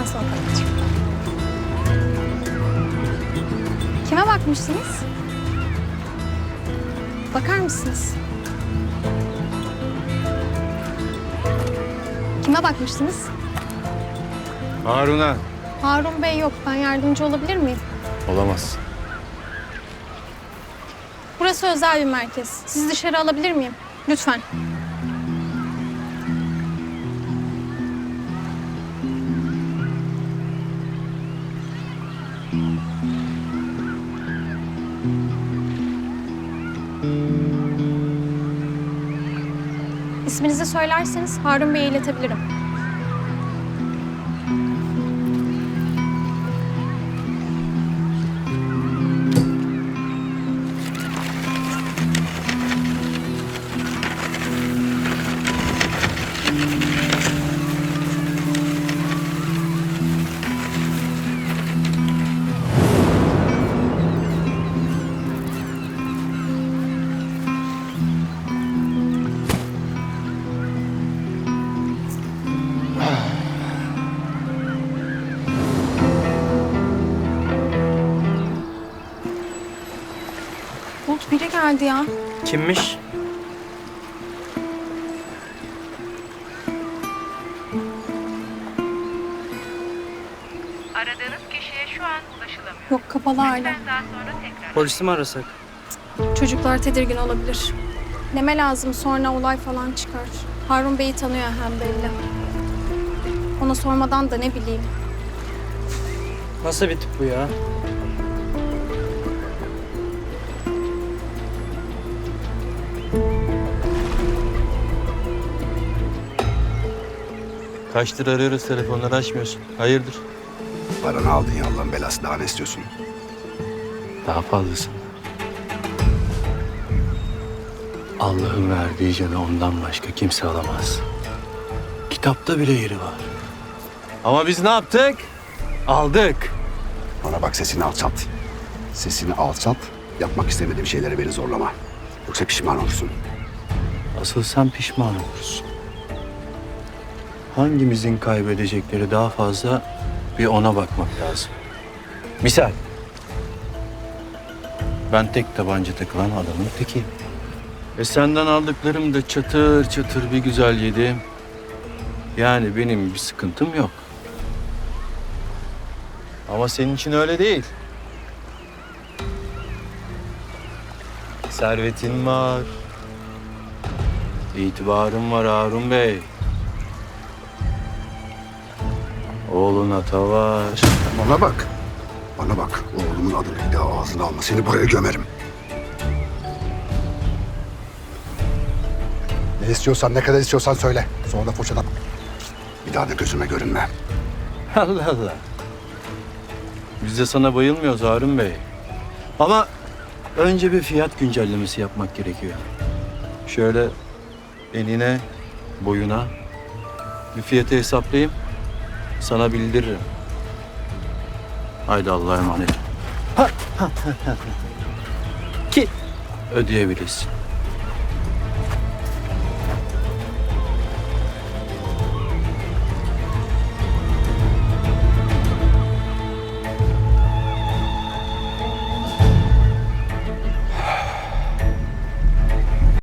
Sen sor kardeşim. Kime bakmışsınız? Bakar mısınız? Kime bakmıştınız? Harun'a. Harun Bey yok. Ben yardımcı olabilir miyim? Olamaz. Burası özel bir merkez. Sizi dışarı alabilir miyim? Lütfen. İsminizi söylerseniz Harun Bey'e iletebilirim. Bulut biri geldi ya. Kimmiş? Aradığınız kişiye şu an ulaşılamıyor. Yok kapalı daha sonra tekrar. Polisi mi arasak? Çocuklar tedirgin olabilir. Neme lazım sonra olay falan çıkar. Harun Bey'i tanıyor hem belli. Ona sormadan da ne bileyim. Nasıl bir tip bu ya? Kaçtır arıyoruz telefonları açmıyorsun. Hayırdır? Paranı aldın ya Allah'ın belası daha ne istiyorsun? Daha fazlasın. Allah'ın verdiği canı ondan başka kimse alamaz. Kitapta bile yeri var. Ama biz ne yaptık? Aldık. Bana bak sesini alçalt. Sesini alçalt. Yapmak istemediğim şeylere beni zorlama. Yoksa pişman olursun. Asıl sen pişman olursun. Hangimizin kaybedecekleri daha fazla bir ona bakmak lazım. Misal. Ben tek tabanca takılan adamın tekiyim. Ve senden aldıklarım da çatır çatır bir güzel yedim. Yani benim bir sıkıntım yok. Ama senin için öyle değil. Servetin var. İtibarım var Harun Bey. Oğlun ata var. Bana bak. Bana bak. Oğlumun adını bir daha ağzına alma. Seni buraya gömerim. Ne istiyorsan, ne kadar istiyorsan söyle. Sonra da fırçadan. Bir daha da gözüme görünme. Allah Allah. Biz de sana bayılmıyoruz Harun Bey. Ama önce bir fiyat güncellemesi yapmak gerekiyor. Şöyle enine, boyuna bir fiyatı hesaplayayım. Sana bildiririm. Haydi Allah'a emanet. Ki ödeyebilirsin.